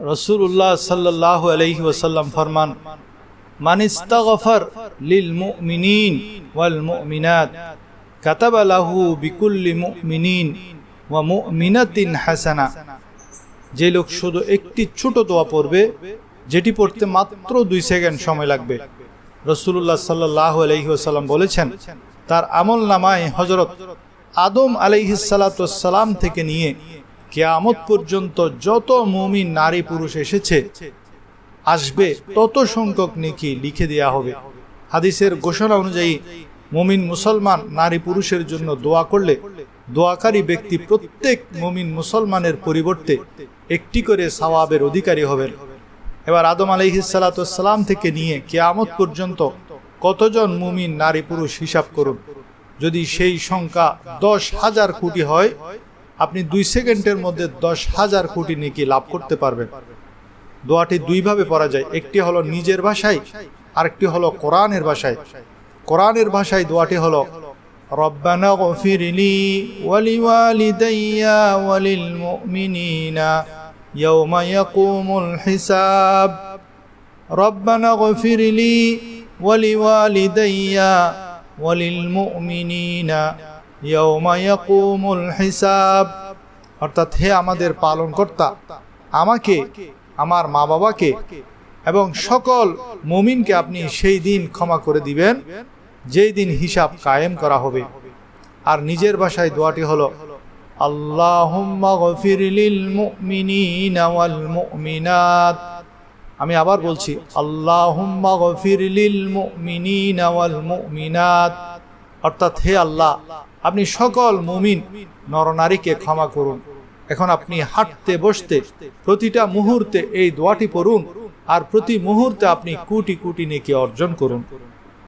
রসুল্লাহ সাল্লাহ আলহি ওসাল্লাম ফরমান, মান লিল মুমিনিন ওয়াল মুমিনাত, কাতাবা লাহু বিকুল্লি মুমিনিন ওয়া মুমিনাতিন হাসানা। যে লোক শুধু একটি ছোট দোয়া পড়বে, যেটি পড়তে মাত্র দুই সেকেন্ড সময় লাগবে। রসুল্লাহ সাল্লাহ আলহিহাসাল্লাম বলেছেন, তার আমল নামায় হজরত আদম আলহিসাল্লাম থেকে নিয়ে কেয়ামত পর্যন্ত যত মুমিন নারী পুরুষ এসেছে, আসবে তত সংখ্যক নেকি লিখে দেয়া হবে। হাদিসের ঘোষণা অনুযায়ী, মুমিন মুসলমান নারী পুরুষের জন্য দোয়া করলে দোয়াকারী ব্যক্তি প্রত্যেক মুমিন মুসলমানের পরিবর্তে একটি করে সওয়াবের অধিকারী হবেন। এবার আদম আলহিসাল্লাম থেকে নিয়ে কেয়ামত পর্যন্ত কতজন মুমিন নারী পুরুষ হিসাব করুন। যদি সেই সংখ্যা দশ হাজার কোটি হয় আপনি দুই সেকেন্ডের মধ্যে দশ হাজার কোটি নেকি লাভ করতে পারবেন। দোয়াটি দুইভাবে পড়া যায়। একটি হলো নিজের ভাষায়, আরেকটি হলো কোরআনের ভাষায়। কোরআনের ভাষায় দোয়াটি হলো ইয়াউমা হিসাব। অর্থাৎ হে আমাদের পালনকর্তা, আমাকে, আমার মা বাবাকে এবং সকল মুমিনকে আপনি সেই দিন ক্ষমা করে দিবেন, যেই দিন হিসাব কায়েম করা হবে। আর নিজের ভাষায় দোয়াটি হলো মুমিনাত। আমি আবার বলছি ওয়াল অর্থাৎ হে আল্লাহ আপনি সকল মুমিন নরনারীকে ক্ষমা করুন। এখন আপনি হাঁটতে, বসতে প্রতিটা মুহূর্তে এই দোয়াটি পড়ুন আর প্রতি মুহূর্তে আপনি কোটি কোটি নেকি অর্জন করুন।